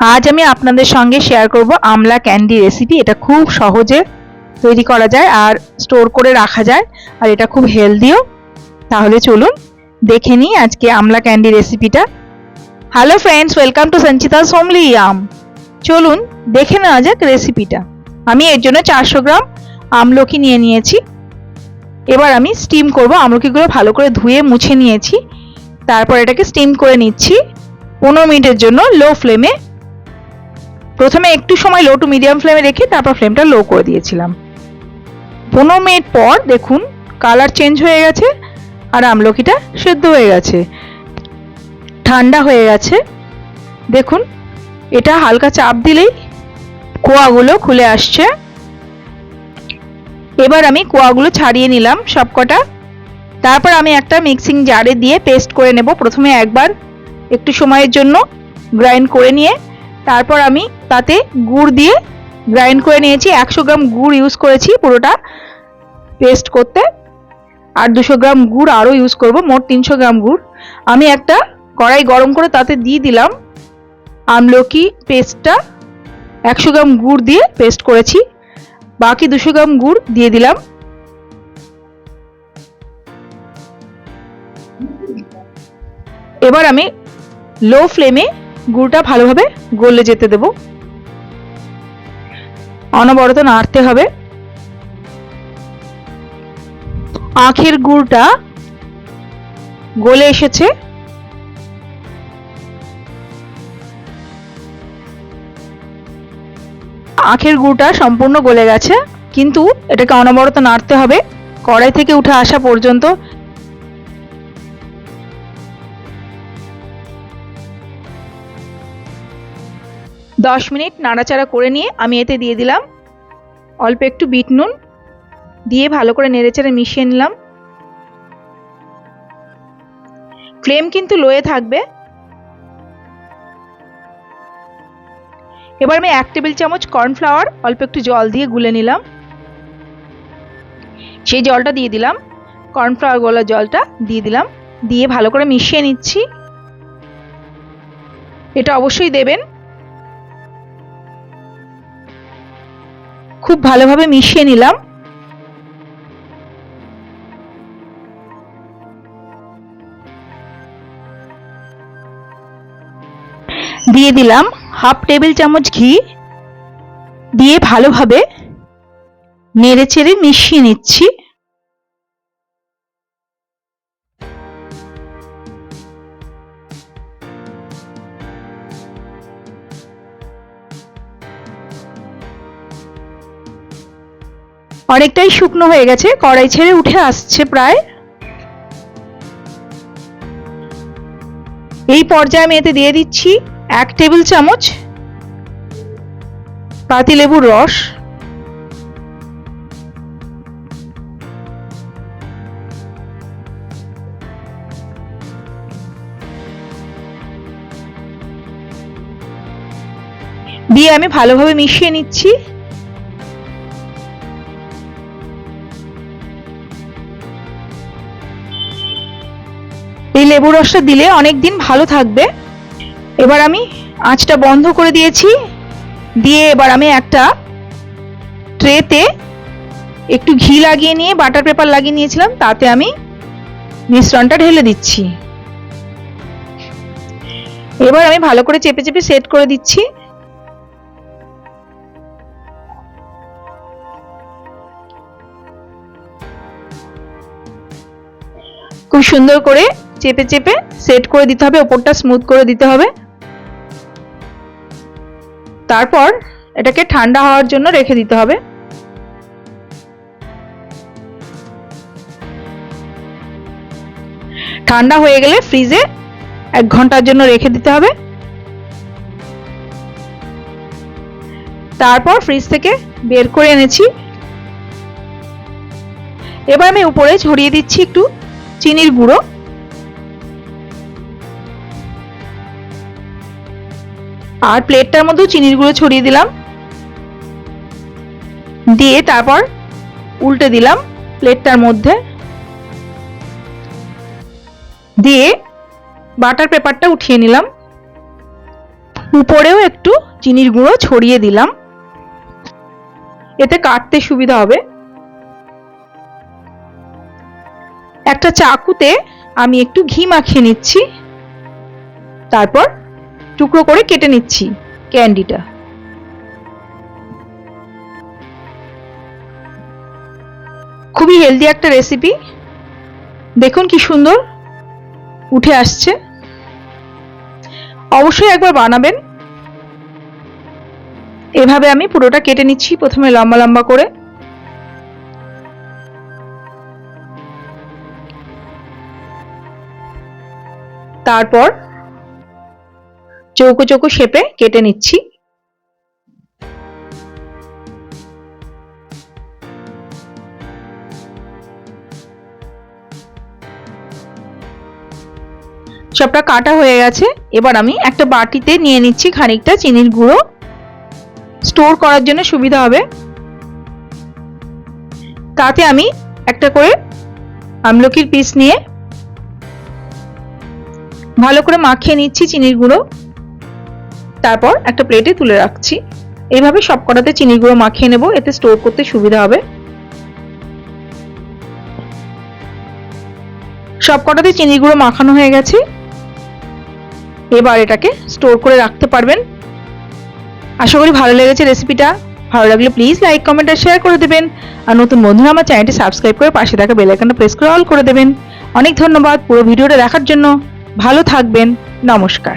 আজ আমি আপনাদের সঙ্গে শেয়ার করব আমলা ক্যান্ডি রেসিপি এটা খুব সহজে তৈরি করা যায় আর স্টোর করে রাখা যায় আর এটা খুব হেলদিও তাহলে চলুন দেখে নিই আজকে আমলা ক্যান্ডি রেসিপিটা hello friends welcome to Sanchita সোমলি আম চলুন দেখে নেওয়া যাক রেসিপিটা আমি এর জন্য চারশো গ্রাম আমলকি নিয়ে নিয়েছি। এবার আমি স্টিম করব। আমলকিগুলো ভালো করে ধুয়ে মুছে নিয়েছি। তারপর এটাকে স্টিম করে নিচ্ছি। পনেরো মিনিটের জন্য লো ফ্লেমে প্রথমে একটু সময় লো টু মিডিয়াম ফ্লেমে রেখে তারপর ফ্লেমটা লো করে দিয়েছিলাম। পনেরো মিনিট পর দেখুন কালার চেঞ্জ হয়ে গেছে আর আমলকিটা সেদ্ধ হয়ে গেছে। ঠান্ডা হয়ে গেছে। দেখুন, এটা হালকা চাপ দিলেই কোয়াগুলো খুলে আসছে। এবার আমি কোয়াগুলো ছাড়িয়ে নিলাম সবকটা। তারপর আমি একটা মিক্সিং জারে দিয়ে পেস্ট করে নেব। প্রথমে একবার একটু সময়ের জন্য গ্রাইন্ড করে নিয়ে তারপর আমি তাতে গুড় দিয়ে গ্রাইন্ড করে নিয়েছি। একশো গ্রাম গুড় ইউজ করেছি পুরোটা পেস্ট করতে। আর দুশো গ্রাম গুড় আরও ইউজ করব, মোট তিনশো গ্রাম গুড়। আমি একটা কড়াই গরম করে তাতে দিয়ে দিলাম আমলকি পেস্টটা একশো গ্রাম গুড় দিয়ে পেস্ট করেছি। বাকি দুশো গ্রাম গুড় দিয়ে দিলাম। এবার আমি লো ফ্লেমে গুড়টা ভালোভাবে গলে যেতে দেব। অনবরত নাড়তে হবে। আখের গুড়টা গলে এসেছে। আখের গুড়টা সম্পূর্ণ গলে গেছে, কিন্তু এটাকে অনবরত নাড়তে হবে। কড়াই থেকে উঠে আসা পর্যন্ত দশ মিনিট নাড়াচাড়া করে নিয়ে আমি এতে দিয়ে দিলাম অল্প একটু বিট নুন দিয়ে ভালো করে নেড়েচেড়ে মিশিয়ে নিলাম। ফ্লেম কিন্তু লোয়ে থাকবে। এবার আমি এক টেবিল চামচ কর্নফ্লাওয়ার অল্প একটু জল দিয়ে গুলে নিলাম। সেই জলটা দিয়ে দিলাম। কর্নফ্লাওয়ার গোলা জলটা দিয়ে দিলাম। দিয়ে ভালো করে মিশিয়ে নিচ্ছি। এটা অবশ্যই দেবেন। খুব ভালোভাবে মিশিয়ে নিলাম। দিয়ে দিলাম হাফ টেবিল চামচ ঘি। দিয়ে ভালোভাবে নেড়ে চেড়ে মিশিয়ে নিচ্ছি। অনেকটাই শুকনো হয়ে গেছে, কড়াই ছেড়ে উঠে আসছে প্রায়। এই পর্যায়ে আমি এতে দিয়ে দিচ্ছি এক টেবিল চামচ পাতিলেবুর রস। দিয়ে আমি ভালোভাবে মিশিয়ে নিচ্ছি। এই লেবু রসটা দিলে অনেক দিন ভালো থাকবে। এবার আমি আঁচটা বন্ধ করে দিয়েছি। দিয়ে এবার আমি একটা ট্রেতে একটু ঘি লাগিয়ে নিয়ে বাটার পেপার লাগিয়ে নিয়েছিলাম, তাতে আমি মিশ্রণটা ঢেলে দিচ্ছি। এবার আমি ভালো করে চেপে চেপে সেট করে দিচ্ছি। খুব সুন্দর করে চেপে চেপে সেট করে দিতে হবে, ওপরটা স্মুথ করে দিতে হবে। তারপর এটাকে ঠান্ডা হওয়ার জন্য রেখে দিতে হবে। ঠান্ডা হয়ে গেলে ফ্রিজে এক ঘণ্টার জন্য রেখে দিতে হবে। তারপর ফ্রিজ থেকে বের করে এনেছি। এবার আমি উপরে ছড়িয়ে দিচ্ছি একটু চিনির গুঁড়ো। আর প্লেটটার মধ্যেও চিনির গুঁড়ো ছড়িয়ে দিলাম। দিয়ে তারপর উল্টে দিলাম প্লেটটার মধ্যে। দিয়ে বাটার পেপারটা উঠিয়ে নিলাম। উপরেও একটু চিনির গুঁড়ো ছড়িয়ে দিলাম। এতে কাটতে সুবিধা হবে। একটা চাকুতে আমি একটু ঘি মাখিয়ে নিচ্ছি। তারপর টুকরো করে কেটে নিচ্ছি, ক্যান্ডিটা। খুবই হেলদি একটা রেসিপি দেখুন কি সুন্দর উঠে আসছে। অবশ্যই একবার বানাবেন। এভাবে আমি পুরোটা কেটে নিচ্ছি, প্রথমে লম্বা লম্বা করে। তারপর চৌকো চৌকো শেপে কেটে নিচ্ছি। সবটা কাটা হয়ে গেছে। এবার আমি একটা বাটিতে নিয়ে নিচ্ছি খানিকটা চিনির গুঁড়ো। স্টোর করার জন্য সুবিধা হবে। তাতে আমি একটা করে আমলকির পিস নিয়ে ভালো করে মাখিয়ে নিচ্ছি চিনির গুঁড়ো। তারপর একটা প্লেটে তুলে রাখছি। এইভাবে সব কটাতে চিনির গুঁড়ো মাখিয়ে নেব, এতে স্টোর করতে সুবিধা হবে। সব কটাতে চিনির গুঁড়ো মাখানো হয়ে গেছে। এবার এটাকে স্টোর করে রাখতে পারবেন। আশা করি ভালো লেগেছে রেসিপিটা ভালো লাগলে প্লিজ লাইক কমেন্ট আর শেয়ার করে দেবেন। আর নতুন বন্ধুরা আমার চ্যানেলটি সাবস্ক্রাইব করে পাশে থাকা বেল আইকনটা প্রেস করে অল করে দেবেন। অনেক ধন্যবাদ পুরো ভিডিওটা দেখার জন্য। ভালো থাকবেন। নমস্কার।